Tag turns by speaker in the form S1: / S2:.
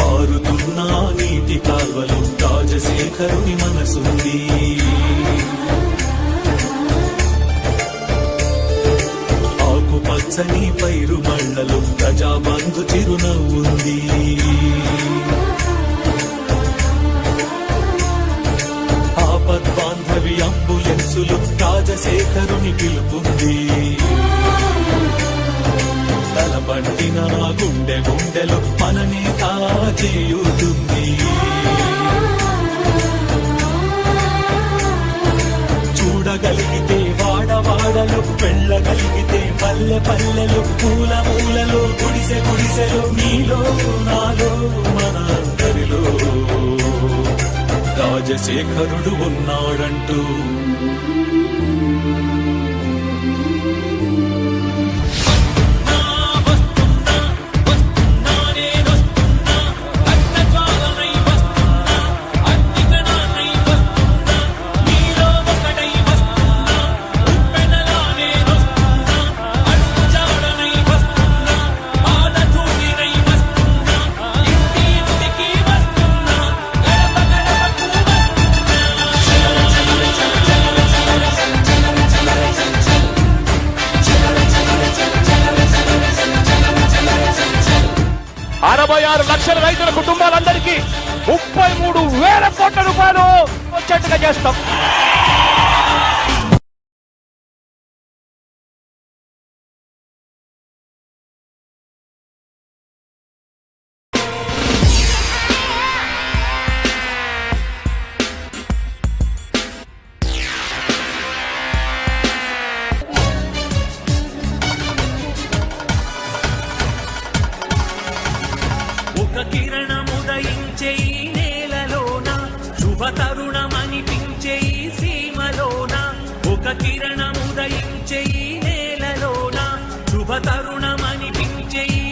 S1: పారుతున్న నీటి కాల్వలు రాజశేఖరుని మనసుంది. ఆకుపచ్చని పైరు మళ్ళలు ప్రజాబంధు చిరునవ్వు. రాజశేఖరుని పిలుపుంది. తలపట్టిన గుండె గుండెలు మనని కాచేయుతుంది చూడగలిగితే వాడవాడలు వెళ్ళగలిగితే పల్లె పల్లెలు పూల పూలలో గుడిసె గుడిసెలు నీలో నాలో మన అందరిలో. రాజశేఖరుడు ఉన్నాడంటూ
S2: లక్షల రైతుల కుటుంబాలందరికీ ముప్పై మూడు వేల కోట్ల రూపాయలు వచ్చేట్టుగా చేస్తాం.
S1: తరుణమనిపించే ఈ సీమలోన ఒక కిరణముదయించే ఈ నేలలోన శుభ తరుణమనిపించే ఈ